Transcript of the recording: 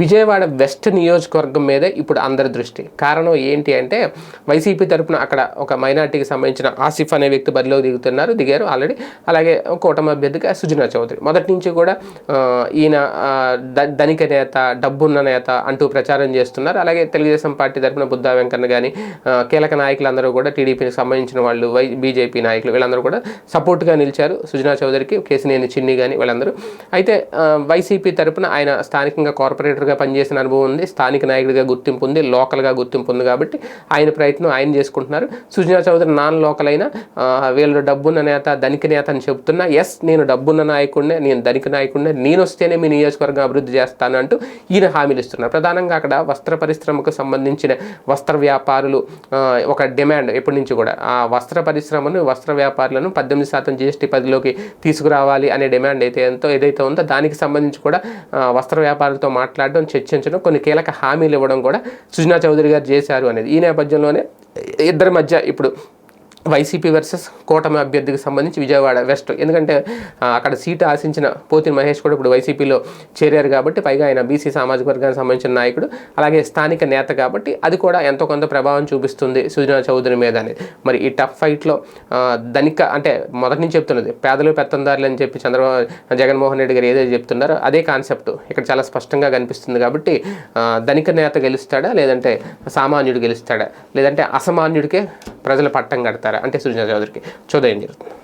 Vijayawada west నియోజకవర్గం మీదే ఇప్పుడు అందరి దృష్టి. కారణం ఏంటి అంటే వైసీపీ తరపున అక్కడ ఒక మైనార్టీకి సంబంధించిన ఆసిఫ్ అనే వ్యక్తి బరిలో దిగుతున్నారు దిగారు ఆల్రెడీ. అలాగే కూటమి అభ్యర్థిగా సుజనా చౌదరి. మొదటి నుంచి కూడా ఈయన ద- ధనిక నేత డబ్బున్న నేత అంటూ ప్రచారం చేస్తున్నారు. అలాగే తెలుగుదేశం పార్టీ తరపున బుద్ధా వెంకన్న కానీ కీలక నాయకులందరూ కూడా టీడీపీకి సంబంధించిన వాళ్ళు వై బీజేపీ నాయకులు వీళ్ళందరూ కూడా సపోర్ట్గా నిలిచారు సుజనా చౌదరికి కేసినేని చిన్ని కానీ వీళ్ళందరూ. అయితే వైసీపీ తరఫున ఆయన స్థానికంగా కార్పొరేటర్గా పనిచేసిన అనుభవం ఉంది స్థానిక నాయకుడిగా గుర్తింపు ఉంది లోకల్గా గుర్తింపు ఉంది కాబట్టి ఆయన ప్రయత్నం ఆయన చేసుకుంటున్నారు. సుజనా చౌదరి నాన్ లోకల్ అయినా వీళ్ళు డబ్బున్న నేత ధనిక నేత అని చెప్తున్నా ఎస్ నేను డబ్బున్న నాయకుడినే నేను ధనిక నాయకుడినే నేను వస్తేనే మీ నియోజకవర్గం అభివృద్ధి చేస్తాను అంటూ ఈయన హామీలు ఇస్తున్నారు. ప్రధానంగా అక్కడ వస్త్ర పరిశ్రమకు సంబంధించిన వస్త్ర వ్యాపారులు ఒక డిమాండ్ ఎప్పటి నుంచి కూడా ఆ వస్త్ర పరిశ్రమను వస్త్ర వ్యాపారులను పద్దెనిమిది శాతం జీఎస్టీ పదిలోకి తీసుకురావాలి అనే డిమాండ్ అయితే ఎంతో ఏదైతే ఉందో దానికి సంబంధించి కూడా వస్త్ర వ్యాపారులతో మాట్లాడడం చర్చించడం కొన్ని కీలక హామీలు ఇవ్వడం కూడా సుజనా చౌదరి గారు చేశారు అనేది ఈ నేపథ్యంలోనే ఇద్దరి మధ్య ఇప్పుడు వైసీపీ వర్సెస్ కూటమి అభ్యర్థికి సంబంధించి విజయవాడ వెస్ట్. ఎందుకంటే అక్కడ సీటు ఆశించిన పోతిన మహేష్ కూడా ఇప్పుడు వైసీపీలో చేరారు కాబట్టి పైగా ఆయన బీసీ సామాజిక వర్గానికి సంబంధించిన నాయకుడు అలాగే స్థానిక నేత కాబట్టి అది కూడా ఎంతో కొంత ప్రభావం చూపిస్తుంది సుజనా చౌదరి మీద అనేది మరి ఈ టఫ్ ఫైట్లో ధనిక అంటే మొదటి నుంచి చెప్తున్నది పేదలు పెత్తందారులు అని చెప్పి చంద్రబాబు జగన్మోహన్ రెడ్డి గారు ఏదైతే చెప్తున్నారో అదే కాన్సెప్ట్. ఇక్కడ చాలా స్పష్టంగా కనిపిస్తుంది కాబట్టి ధనిక నేత గెలుస్తాడా లేదంటే సామాన్యుడు గెలుస్తాడా లేదంటే అసామాన్యుడికే ప్రజలు పట్టం కడతారా? అంటే సుజనా చౌదరికి. చూద్దాం ఏం జరుగుతుంది